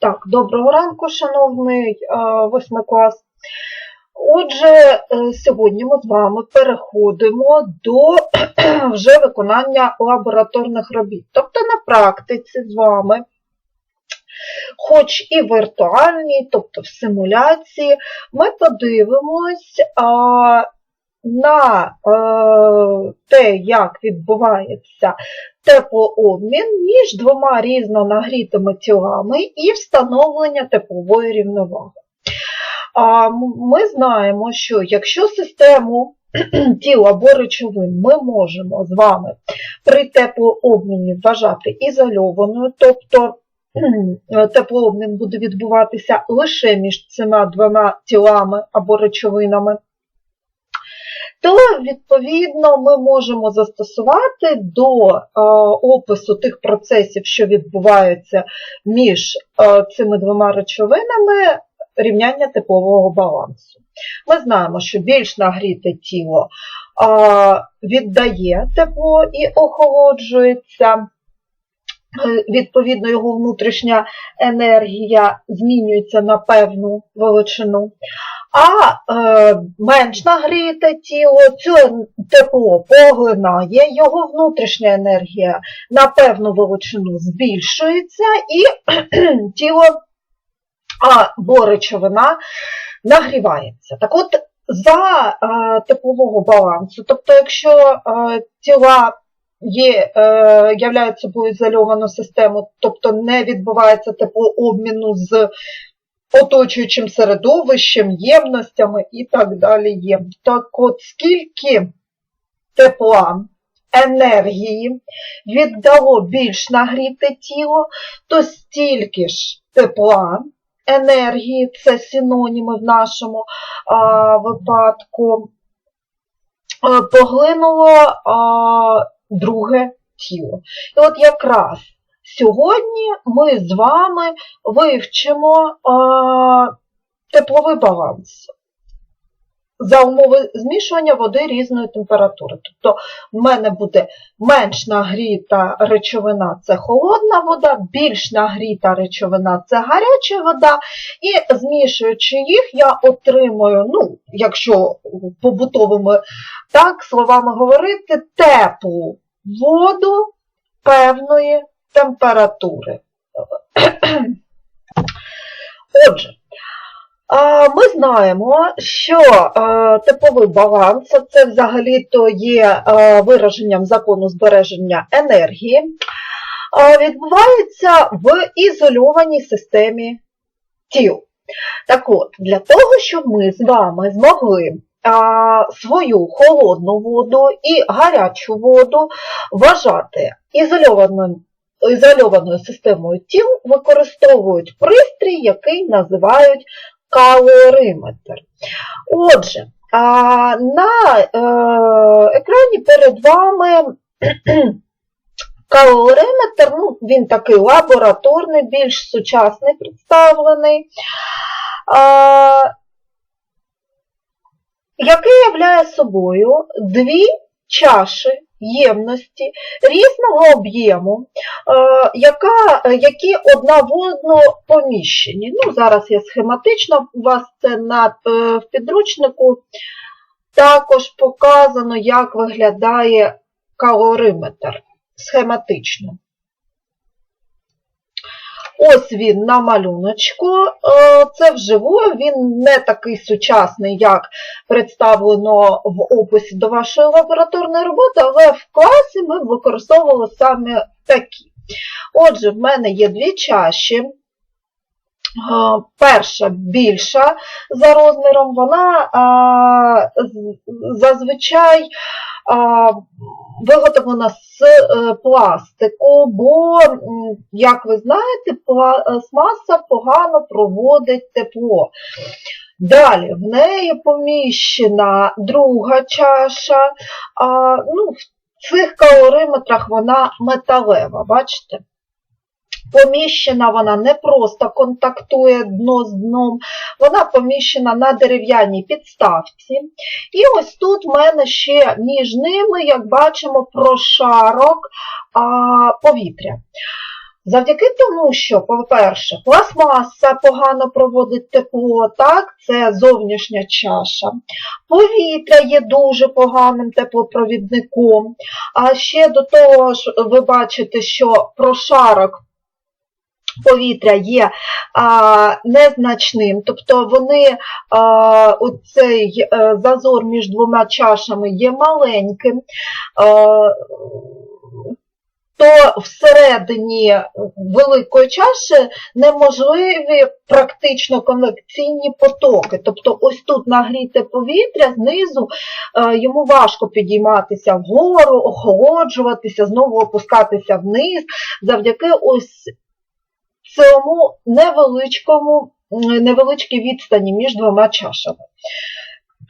Так, доброго ранку, шановний е, восьмий клас. Отже, е, сьогодні ми з вами переходимо до вже виконання лабораторних робіт. Тобто на практиці з вами, хоч і віртуальній, тобто в симуляції, ми подивимось на е, те, як відбувається теплообмін між двома різно нагрітими тілами і встановлення теплової рівноваги. Ми знаємо, що якщо систему тіл або речовин ми можемо з вами при теплообміні вважати ізольованою, тобто теплообмін буде відбуватися лише між цими двома тілами або речовинами, то відповідно ми можемо застосувати до е, опису тих процесів, що відбуваються між е, цими двома речовинами, рівняння теплового балансу. Ми знаємо, що більш нагріте тіло е, віддає тепло і охолоджується. Відповідно, його внутрішня енергія змінюється на певну величину. А е, менш нагріте тіло, цю тепло поглинає, його внутрішня енергія на певну величину збільшується, і тіло або речовина нагрівається. Так от, за е, теплового балансу, тобто, якщо е, тіла є, е, являють собою ізольовану систему, тобто не відбувається теплообміну з оточуючим середовищем, ємностями і так далі. Є. Так от скільки тепла, енергії віддало більш нагріте тіло, то стільки ж тепла, енергії, це синоніми в нашому а, випадку, поглинуло а, друге тіло. І от якраз Сьогодні ми з вами вивчимо тепловий баланс за умови змішування води різної температури. Тобто в мене буде менш нагріта речовина це холодна вода, більш нагріта речовина це гаряча вода, і змішуючи їх, я отримую, ну, якщо побутовими так, словами говорити, теплу воду певної температури. Отже, ми знаємо, що тепловий баланс це взагалі-то є вираженням закону збереження енергії, відбувається в ізольованій системі тіл. Так от, для того, щоб ми з вами змогли свою холодну воду і гарячу воду вважати ізольованим ізольованою системою тіл використовують пристрій, який називають калориметр. Отже, на е, екрані перед вами калориметр, ну, він такий лабораторний, більш сучасний представлений, який являє собою дві чаші ємності різного об'єму, яка, які одна в одну поміщені. Ну, Зараз я схематично, у вас це на, в підручнику також показано, як виглядає калориметр схематично. Ось він на малюночку, це вживу, він не такий сучасний, як представлено в описі до вашої лабораторної роботи, але в класі ми використовували саме такі. Отже, в мене є дві чаші. Перша більша за розміром, вона зазвичай виготовлена з пластику, бо, як ви знаєте, пластмаса погано проводить тепло. Далі в неї поміщена друга чаша, ну, в цих калориметрах вона металева, бачите? Поміщена вона не просто контактує дно з дном, вона поміщена на дерев'яній підставці. І ось тут в мене ще між ними, як бачимо, прошарок а, повітря. Завдяки тому, що, по-перше, пластмаса погано проводить тепло, так, це зовнішня чаша. Повітря є дуже поганим теплопровідником. А ще до того ж, ви бачите, що прошарок повітря є а, незначним, тобто вони, а, оцей е, зазор між двома чашами є маленьким. А, то всередині великої чаші неможливі практично конвекційні потоки. Тобто ось тут нагріте повітря, знизу е, йому важко підійматися вгору, охолоджуватися, знову опускатися вниз, завдяки ось цьому невеличкому, невеличкій відстані між двома чашами.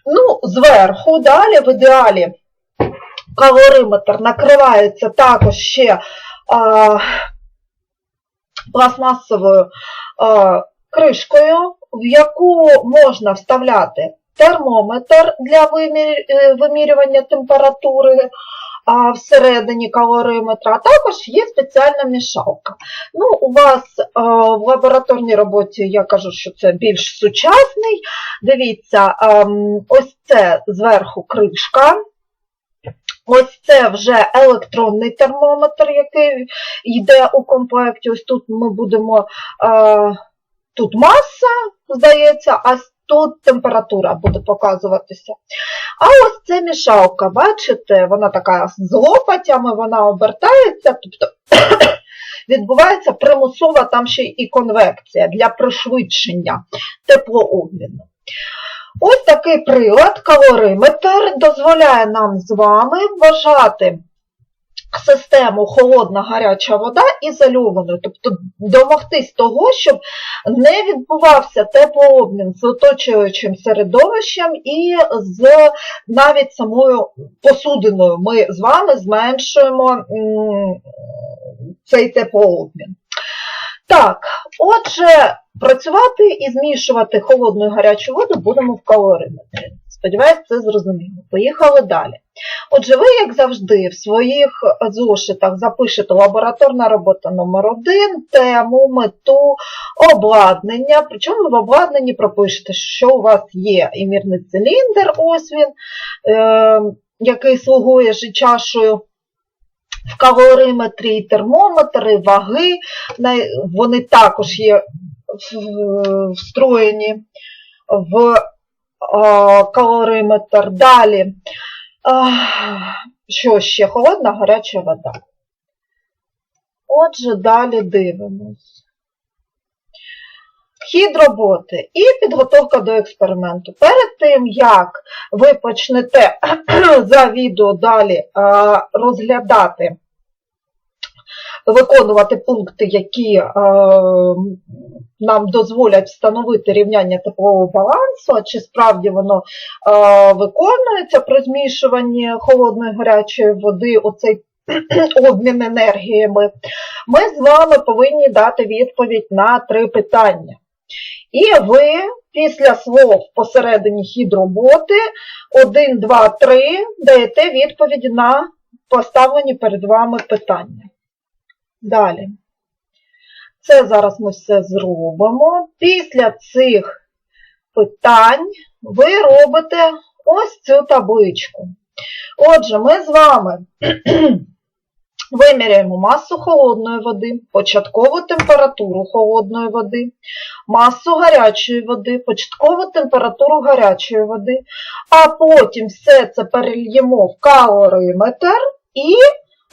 Ну, зверху далі в ідеалі калориметр накривається також ще а, пластмасовою а, кришкою, в яку можна вставляти термометр для е, вимірювання температури всередині калориметра, а також є спеціальна мішалка. Ну, у вас в лабораторній роботі я кажу, що це більш сучасний. Дивіться, ем, ось це зверху кришка. Ось це вже електронний термометр, який йде у комплекті. Ось тут ми будемо, е, тут маса, здається, а тут температура буде показуватися. А ось це мішалка, бачите, вона така з лопатями, вона обертається, тобто відбувається примусова там ще і конвекція для пришвидшення теплообміну. Ось такий прилад, калориметр, дозволяє нам з вами вважати систему холодна гаряча вода ізольованою, тобто домогтись того, щоб не відбувався теплообмін з оточуючим середовищем і з навіть самою посудиною. Ми з вами зменшуємо цей теплообмін. Так, отже, працювати і змішувати холодну і гарячу воду будемо в калориметрі. Сподіваюсь, це зрозуміло. Поїхали далі. Отже, ви, як завжди, в своїх зошитах запишете лабораторна робота номер 1 тему, мету, обладнання. Причому в обладнанні пропишете, що у вас є і мірний циліндр, ось він, е, який слугує чашою в калориметрі, термометри, ваги, вони також є встроєні в калориметр. Далі, що ще? Холодна, гаряча вода. Отже, далі дивимось. Хід роботи і підготовка до експерименту. Перед тим, як ви почнете за відео далі розглядати, виконувати пункти, які е, нам дозволять встановити рівняння теплового балансу, а чи справді воно е, виконується при змішуванні холодної гарячої води, оцей обмін енергіями, ми з вами повинні дати відповідь на три питання. І ви після слов посередині хід роботи 1, 2, 3 даєте відповіді на поставлені перед вами питання. Далі. Це зараз ми все зробимо. Після цих питань ви робите ось цю табличку. Отже, ми з вами виміряємо масу холодної води, початкову температуру холодної води, масу гарячої води, початкову температуру гарячої води, а потім все це перельємо в калориметр і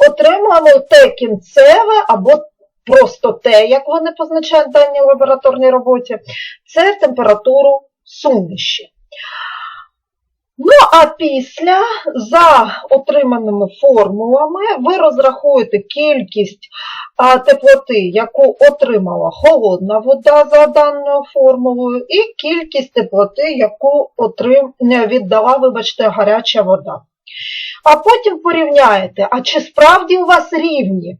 отримуємо те кінцеве або просто те, як вони позначають в даній лабораторній роботі, це температуру суміші. Ну, а після, за отриманими формулами, ви розрахуєте кількість теплоти, яку отримала холодна вода за даною формулою, і кількість теплоти, яку віддала, вибачте, гаряча вода. А потім порівняєте, а чи справді у вас рівні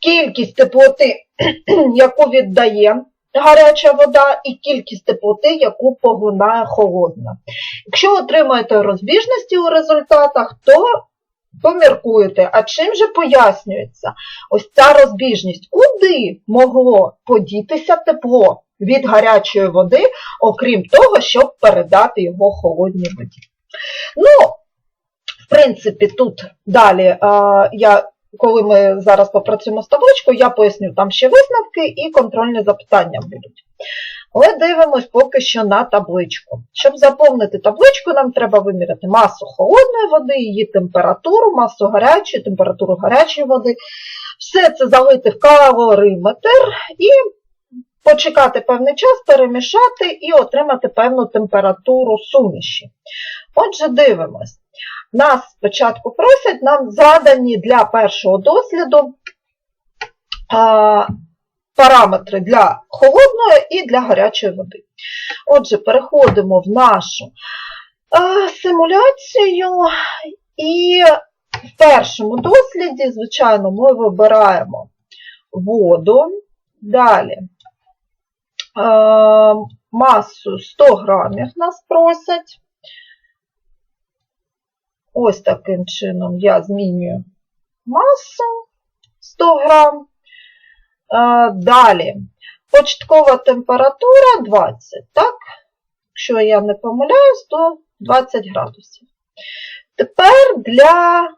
кількість теплоти, яку віддає гаряча вода, і кількість теплоти, яку поглинає холодна. Якщо отримаєте розбіжності у результатах, то поміркуєте, а чим же пояснюється ось ця розбіжність? Куди могло подітися тепло від гарячої води, окрім того, щоб передати його холодній воді? Ну, принципі, тут далі е, я. Коли ми зараз попрацюємо з табличкою, я поясню, там ще висновки і контрольні запитання будуть. Але дивимось поки що на табличку. Щоб заповнити табличку, нам треба виміряти масу холодної води, її температуру, масу гарячої, температуру гарячої води. Все це залити в калориметр і почекати певний час, перемішати і отримати певну температуру суміші. Отже, дивимось. Нас спочатку просять, нам задані для першого досліду параметри для холодної і для гарячої води. Отже, переходимо в нашу симуляцію, і в першому досліді, звичайно, ми вибираємо воду, далі масу 100 грамів нас просять. Ось таким чином я змінюю масу 100 грам. Далі, початкова температура 20, так? Якщо я не помиляюсь, то 20 градусів. Тепер для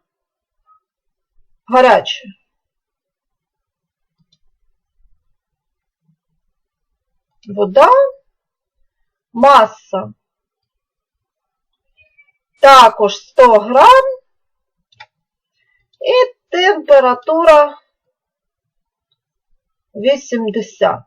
гарячої. Вода, маса також 100 грам і температура 80.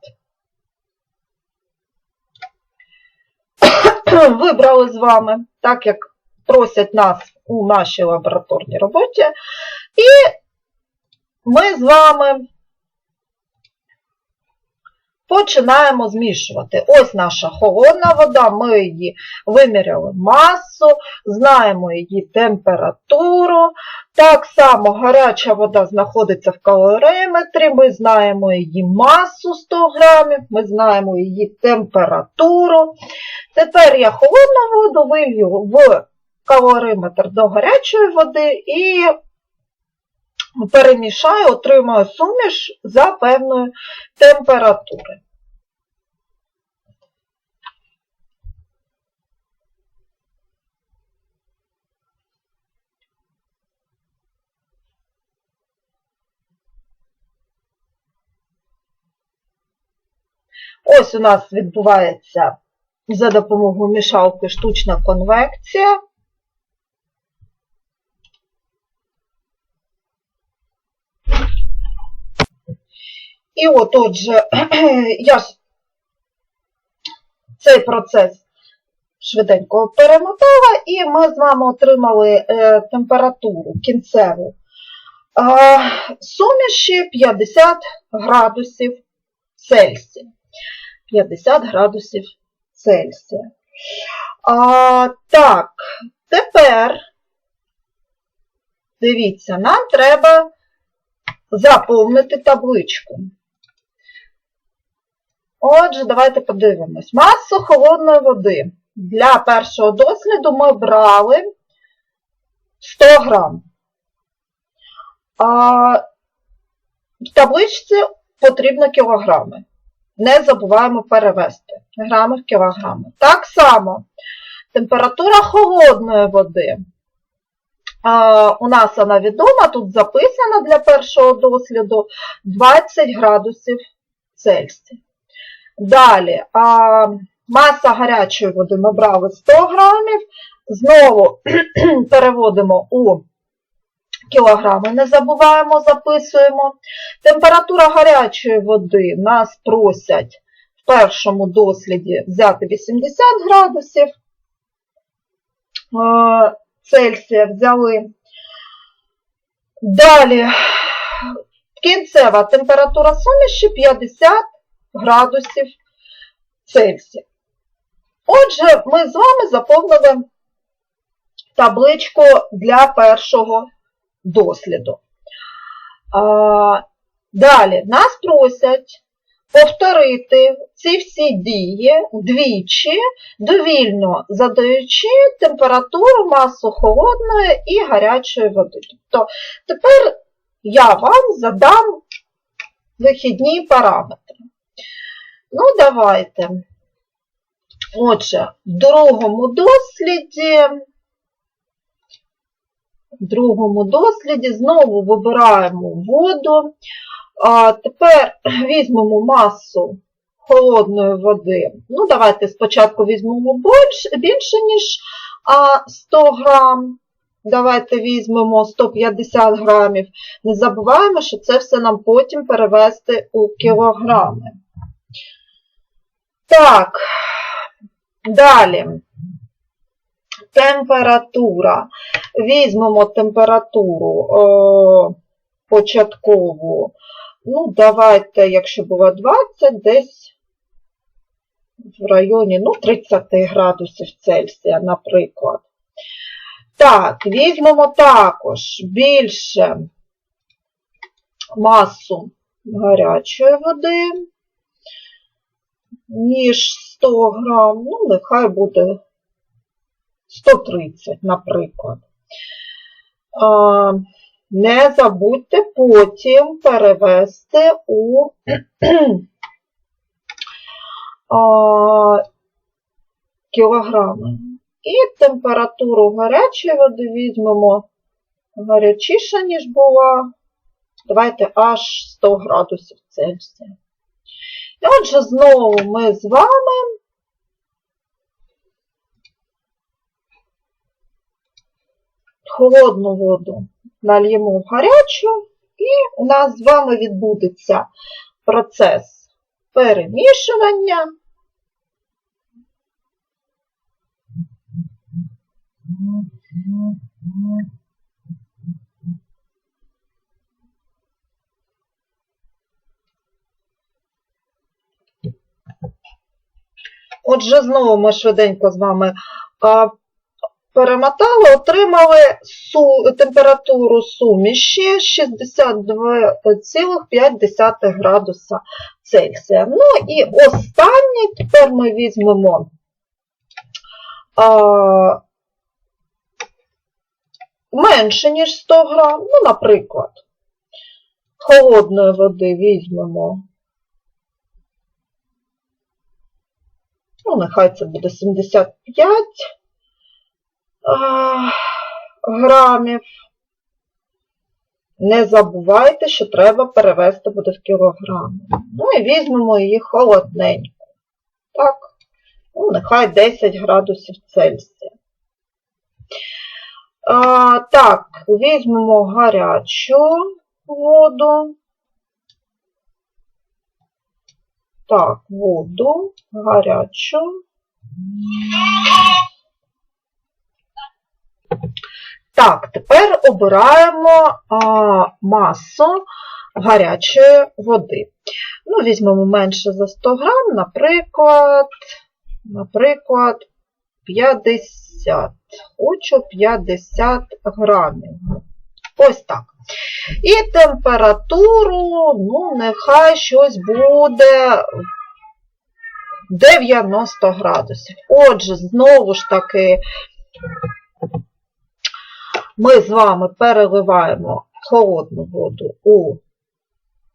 Вибрали з вами, так як просять нас у нашій лабораторній роботі, і ми з вами починаємо змішувати. Ось наша холодна вода, ми її виміряли масу, знаємо її температуру. Так само гаряча вода знаходиться в калориметрі, ми знаємо її масу 100 грамів, ми знаємо її температуру. Тепер я холодну воду вилью в калориметр до гарячої води і перемішаю, отримаю суміш за певної температури. Ось у нас відбувається за допомогою мішалки штучна конвекція. І от отже, я ж цей процес швиденько перемотала, і ми з вами отримали е, температуру кінцеву суміші 50 градусів Цельсія. 50 градусів Цельсія. А, Так, тепер, дивіться, нам треба заповнити табличку. Отже, давайте подивимось. Масу холодної води. Для першого досліду ми брали 100 грам. А в табличці потрібно кілограми. Не забуваємо перевести грами в кілограми. Так само температура холодної води. У нас вона відома, тут записана для першого досліду 20 градусів Цельсія. Далі, маса гарячої води ми брали 100 грамів, знову переводимо у кілограми, не забуваємо, записуємо. Температура гарячої води нас просять в першому досліді взяти 80 градусів. Цельсія взяли. Далі кінцева температура суміші 50 градусів Цельсія. Отже, ми з вами заповнили табличку для першого досліду. Далі нас просять повторити ці всі дії двічі, довільно задаючи температуру, масу холодної і гарячої води. Тобто тепер я вам задам вихідні параметри. Ну, давайте. Отже, в другому досліді, в другому досліді знову вибираємо воду. А тепер візьмемо масу холодної води. Ну, давайте спочатку візьмемо більше, ніж 100 грам. Давайте візьмемо 150 грамів. Не забуваємо, що це все нам потім перевести у кілограми. Так, далі. Температура. Візьмемо температуру о, початкову. Ну, давайте, якщо було 20, десь в районі ну, 30 градусів Цельсія, наприклад. Так, візьмемо також більше масу гарячої води, ніж 100 грам, ну, нехай буде 130, наприклад. А, не забудьте потім перевести у а, кілограми. І температуру гарячої води візьмемо гарячіше, ніж була. Давайте аж 100 градусів Цельсія. Отже, знову ми з вами холодну воду нальємо в гарячу, і у нас з вами відбудеться процес перемішування. Отже, знову ми швиденько з вами перемотали, отримали температуру суміші 62,5 градуса Цельсія. Ну і останній, тепер ми візьмемо а, менше, ніж 100 грам, ну, наприклад, холодної води візьмемо. Ну, нехай це буде 75 грамів. Не забувайте, що треба перевести буде в кілограми. Ну і візьмемо її холодненько. Так, ну, нехай 10 градусів Цельсія. А, Так, візьмемо гарячу воду. Так, воду, гарячу. Так, тепер обираємо а, масу гарячої води. Ну, візьмемо менше за 100 грам, наприклад, наприклад, 50. Хочу 50 грамів. Ось так. І температуру, ну, нехай щось буде 90 градусів. Отже, знову ж таки, ми з вами переливаємо холодну воду у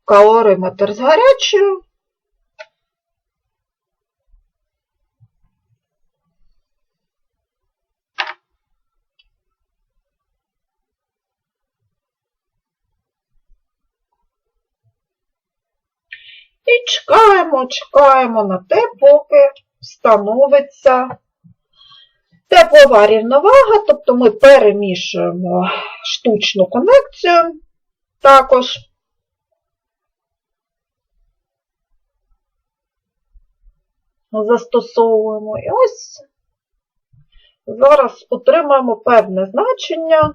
калориметр з гарячою. І чекаємо, чекаємо на те, поки встановиться Теплова рівновага, тобто ми перемішуємо штучну конвекцію також. Застосовуємо. І ось зараз отримаємо певне значення.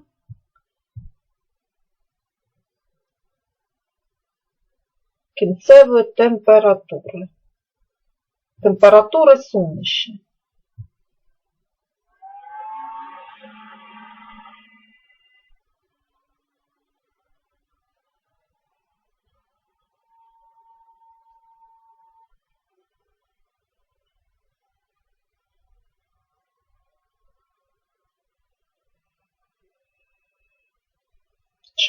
Кінцевої температури. Температури суміші.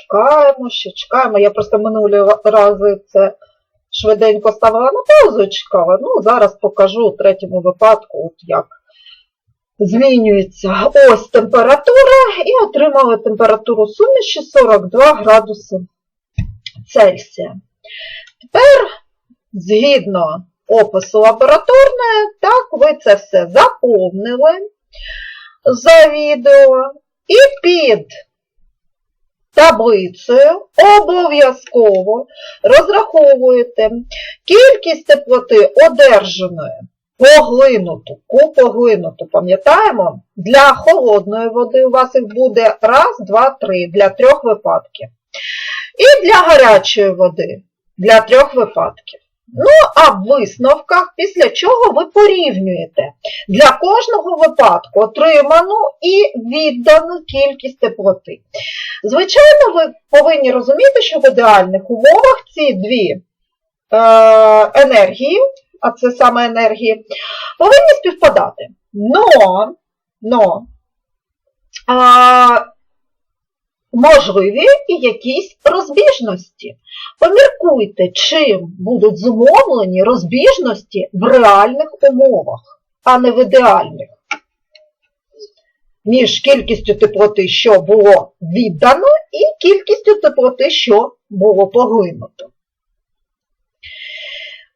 Чекаємо, ще чекаємо. Я просто минулі рази це швиденько ставила на паузу і чекала. Ну, зараз покажу у третьому випадку, от як змінюється. Ось температура і отримали температуру суміші 42 градуси Цельсія. Тепер, згідно опису лабораторної, так, ви це все заповнили за відео і під таблицею обов'язково розраховуєте кількість теплоти одержаної поглинуту, поглинуту, пам'ятаємо, для холодної води у вас їх буде раз, два, три, для трьох випадків. І для гарячої води для трьох випадків. Ну, а в висновках, після чого ви порівнюєте для кожного випадку отриману і віддану кількість теплоти. Звичайно, ви повинні розуміти, що в ідеальних умовах ці дві е, енергії, а це саме енергії, повинні співпадати. Но, но а, можливі і якісь розбіжності. Поміркуйте, чим будуть зумовлені розбіжності в реальних умовах, а не в ідеальних. Між кількістю теплоти, що було віддано, і кількістю теплоти, що було поглинуто.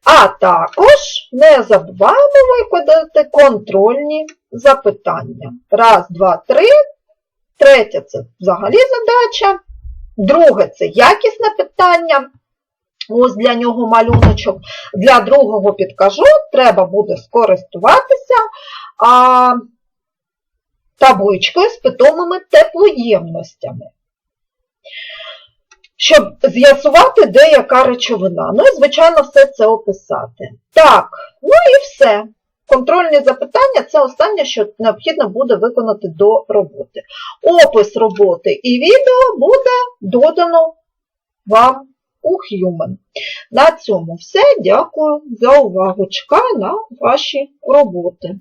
А також не забуваємо викладати контрольні запитання. Раз, два, три. Третє це взагалі задача. Друге це якісне питання. Ось для нього малюночок. Для другого підкажу, треба буде скористуватися а, табличкою з питомими теплоємностями, щоб з'ясувати, де яка речовина. Ну і, звичайно, все це описати. Так, ну і все. Контрольні запитання це останнє, що необхідно буде виконати до роботи. Опис роботи і відео буде додано вам у Human. На цьому все. Дякую за увагу. Чекаю на ваші роботи.